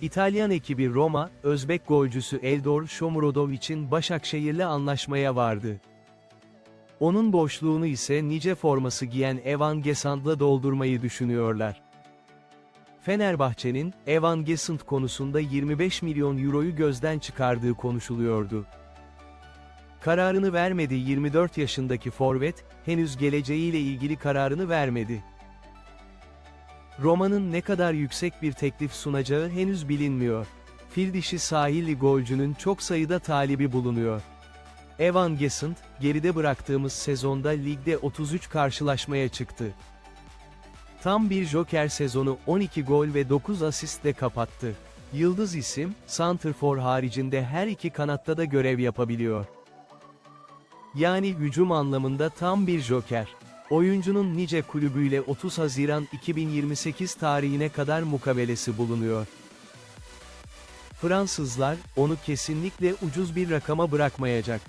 İtalyan ekibi Roma, Özbek golcüsü Eldor Shomurodovic'in Başakşehir'le anlaşmaya vardı. Onun boşluğunu ise nice forması giyen Evan Gesand'la doldurmayı düşünüyorlar. Fenerbahçe'nin, Evan Gesand konusunda 25 milyon euroyu gözden çıkardığı konuşuluyordu. Kararını vermedi 24 yaşındaki forvet, henüz geleceğiyle ilgili kararını vermedi. Roma'nın ne kadar yüksek bir teklif sunacağı henüz bilinmiyor. Fil dişi sahilli golcünün çok sayıda talibi bulunuyor. Evan Gesant, geride bıraktığımız sezonda ligde 33 karşılaşmaya çıktı. Tam bir joker sezonu 12 gol ve 9 asistle kapattı. Yıldız isim, Santrfor haricinde her iki kanatta da görev yapabiliyor. Yani hücum anlamında tam bir joker. Oyuncunun nice kulübüyle 30 Haziran 2028 tarihine kadar mukabelesi bulunuyor. Fransızlar, onu kesinlikle ucuz bir rakama bırakmayacak.